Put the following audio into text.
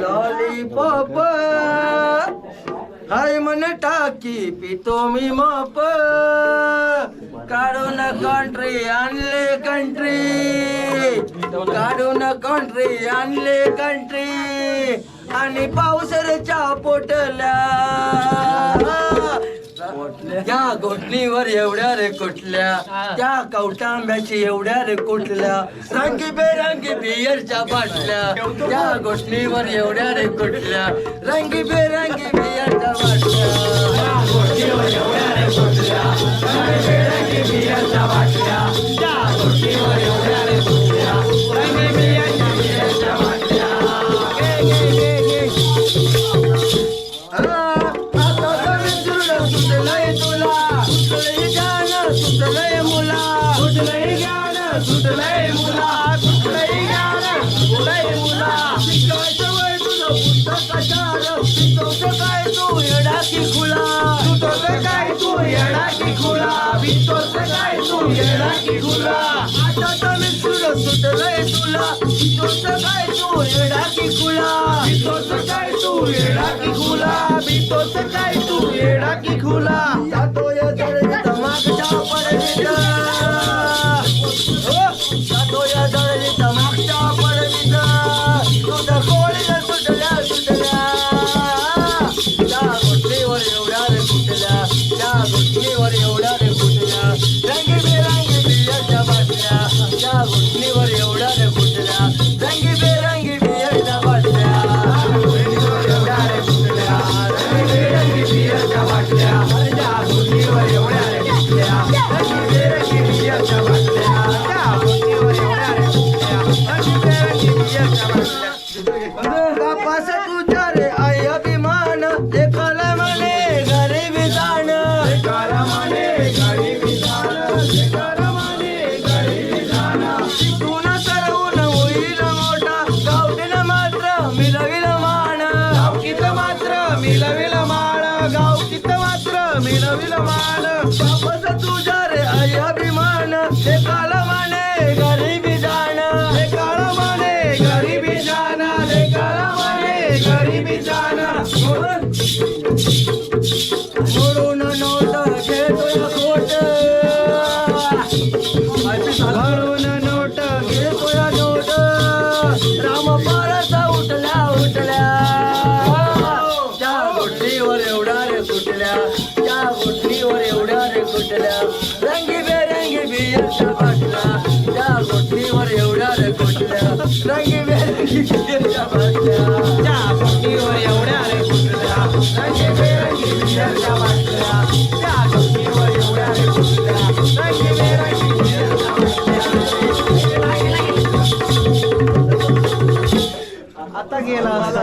Lollipop हाय मन टाकी पितो मी माप. काढून कंट्री आणले कंट्री काढून कंट्री आणले कंट्री आणि पावसरच्या पोटल्या घोटणीवर एवढ्या रे कुठल्या त्या कवटांब्याची एवढ्या रे कुठल्या रंगी बेरंगी बियरच्या बाटल्या त्या घोटणीवर एवढ्या रे कुठल्या रंगी बेरंगी बियरच्या बाटल्या. सुटलंय ज्ञान सुटलंय मुला सुटलंय ज्ञान सुटलंय मुला. शिकायचं वय तुझं पुस्तकाचार शिकवतो काय तू येडा की खुला सुटवतो काय तू येडा की खुला भिजतोस काय तू येडा की खुला आता तर तुझं सुटलंय तुला. भिजतोस काय तू येडा की खुला भिजतोस काय तू येडा की खुला भिजतोस काय तू येडा की खुला जातो या जळीत मागच्या पडवीत हो, ရှိပါရုံနဲ့ရှိရရှိရရှိရချပါ मान बापास तुझ्या रे आई अभिमान. एकाला माने गरीबी जाण. हे एकाला माने गरीबी जाण. एकाला माने गरीबी जाण. म्हणून म्हणून नोट घेतोय खोट. म्हणून रंगी बेरंगी बियरच्या बाटल्या त्या गोष्टीवर एवढ्या रे कुठल्या रंगी बेरंगी बियरच्या बाटल्या त्या गोष्टीवर एवढ्या रे रंगी बेरंगी बियरच्या बाटल्या त्या एवढ्या रे रंगी बेरंगी बाटल्या आता गेला असता.